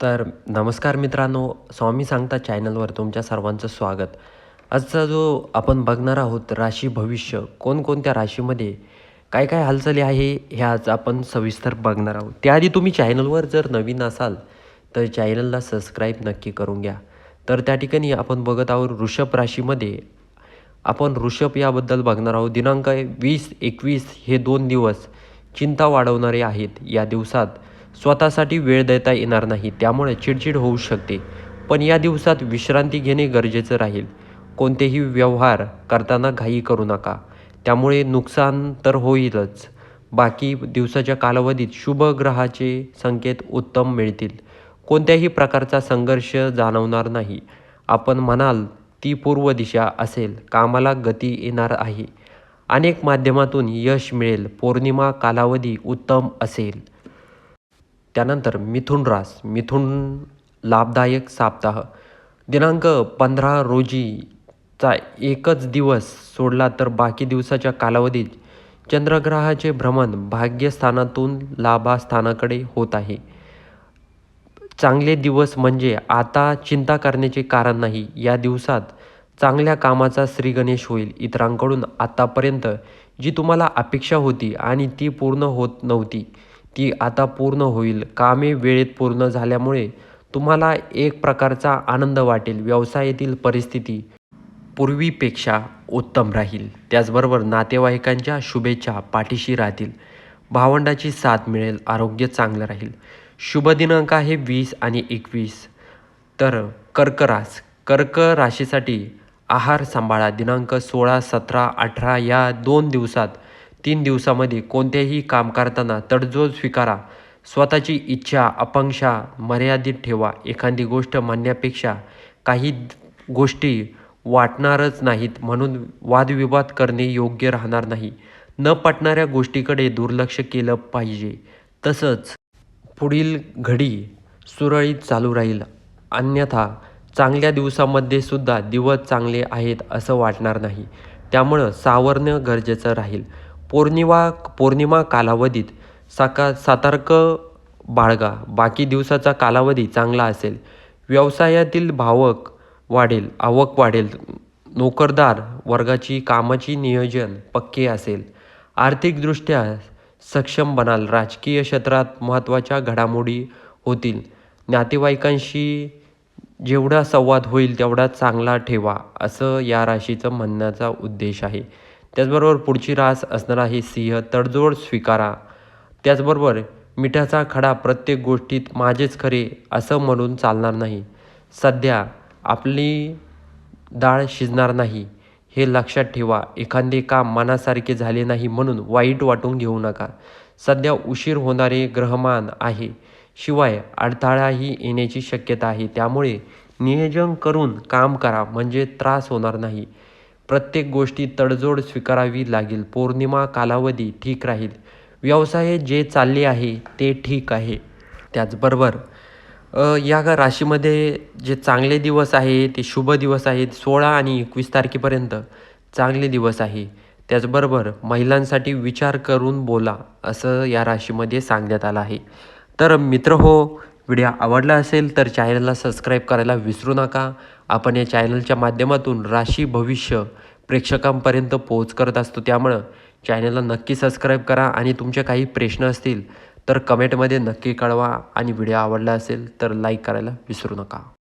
तर नमस्कार मित्रांनो स्वामी सांगता चॅनलवर तुमच्या सर्वांचं स्वागत. आजचा जो आपण बघणार आहोत राशी भविष्य कोणकोणत्या राशीमध्ये काय काय हालचाली आहे हे आज आपण सविस्तर बघणार आहोत. त्याआधी तुम्ही चॅनलवर जर नवीन असाल तर चॅनलला सबस्क्राईब नक्की करून घ्या. तर त्या ठिकाणी आपण बघत आहोत वृषभ राशीमध्ये आपण ऋषभ याबद्दल बघणार आहोत. दिनांक वीस एकवीस हे दोन दिवस चिंता वाढवणारे आहेत. या दिवसात स्वतःसाठी वेळ देता येणार नाही त्यामुळे चिडचिड होऊ शकते. पण या दिवसात विश्रांती घेणे गरजेचं राहील. कोणतेही व्यवहार करताना घाई करू नका. त्यामुळे नुकसान तर होईलच. बाकी दिवसाच्या कालावधीत शुभ ग्रहाचे संकेत उत्तम मिळतील. कोणत्याही प्रकारचा संघर्ष जाणवणार नाही. आपण म्हणाल ती पूर्व दिशा असेल कामाला गती येणार आहे. अनेक माध्यमातून यश मिळेल. पौर्णिमा कालावधी उत्तम असेल. त्यानंतर मिथुन रास मिथुन लाभदायक साप्ताह. दिनांक पंधरा रोजीचा एकच दिवस सोडला तर बाकी दिवसाच्या कालावधीत चंद्रग्रहाचे भ्रमण भाग्यस्थानातून लाभास्थानाकडे होत आहे. चांगले दिवस म्हणजे आता चिंता करण्याचे कारण नाही या दिवसात चांगल्या कामाचा श्रीगणेश होईल. इतरांकडून आतापर्यंत जी तुम्हाला अपेक्षा होती आणि ती पूर्ण होत नव्हती ती आता पूर्ण होईल. कामे वेळेत पूर्ण झाल्यामुळे तुम्हाला एक प्रकारचा आनंद वाटेल. व्यवसायातील परिस्थिती पूर्वीपेक्षा उत्तम राहील. त्याचबरोबर नातेवाईकांच्या शुभेच्छा पाठीशी राहतील. भावंडाची साथ मिळेल. आरोग्य चांगलं राहील. शुभ दिनांक आहे वीस आणि एकवीस. तर कर्क रास कर्क राशीसाठी आहार सांभाळा. दिनांक सोळा सतरा अठरा या दोन दिवसात तीन दिवसामध्ये कोणतेही काम करताना तडजोड स्वीकारा. स्वतःची इच्छा अपंक्षा मर्यादित ठेवा. एखादी गोष्ट म्हणण्यापेक्षा काही गोष्टी वाटणारच नाहीत म्हणून वादविवाद करणे योग्य राहणार नाही. न पटणाऱ्या गोष्टीकडे दुर्लक्ष केलं पाहिजे. तसंच पुढील घडी सुरळीत चालू राहील. अन्यथा चांगल्या दिवसामध्ये सुद्धा दिवस चांगले आहेत असं वाटणार नाही. त्यामुळं सावरणं गरजेचं राहील. पौर्णिमा पौर्णिमा कालावधीत साका सातार्क बाळगा बाकी दिवसाचा कालावधी चांगला असेल. व्यवसायातील भावक वाढेल आवक वाढेल नोकरदार वर्गाची कामाची नियोजन पक्के असेल. आर्थिकदृष्ट्या सक्षम बनाल राजकीय क्षेत्रात महत्त्वाच्या घडामोडी होतील. नातेवाईकांशी जेवढा संवाद होईल तेवढा चांगला ठेवा असं या राशीचं म्हणण्याचा उद्देश आहे. त्याचबरोबर पुढची रास असणारा हे सिंह. तडजोड स्वीकारा. त्याचबरोबर मिठाचा खडा प्रत्येक गोष्टीत माझेच खरे असं म्हणून चालणार नाही. सध्या आपली डाळ शिजणार नाही. हे लक्षात ठेवा. एखादे काम मनासारखे झाले नाही म्हणून वाईट वाटून घेऊ नका. सध्या उशीर होणारे ग्रहमान आहे. शिवाय अडथळाही येण्याची शक्यता आहे. त्यामुळे नियोजन करून काम करा. म्हणजे त्रास होणार नाही. प्रत्येक गोष्टी तडजोड स्वीकारावी लागेल. पौर्णिमा कालावधी ठीक राहील. व्यवसाय जे चालले आहे ते ठीक आहे. त्याचबरोबर या राशीमध्ये जे चांगले दिवस आहे ते शुभ दिवस आहेत सोळा आणि एकवीस तारखेपर्यंत चांगले दिवस आहे. त्याचबरोबर महिलांसाठी विचार करून बोला असं या राशीमध्ये सांगण्यात आलं आहे. तर मित्र हो व्हिडिओ आवडला असेल तर चॅनलला सबस्क्राईब करायला विसरू नका. आपण या चॅनलच्या माध्यमातून राशी भविष्य प्रेक्षकांपर्यंत पोहोच करत असतो. त्यामुळं चॅनलला नक्की सबस्क्राईब करा आणि तुमचे काही प्रश्न असतील तर कमेंटमध्ये नक्की कळवा आणि व्हिडिओ आवडला असेल तर लाईक करायला विसरू नका.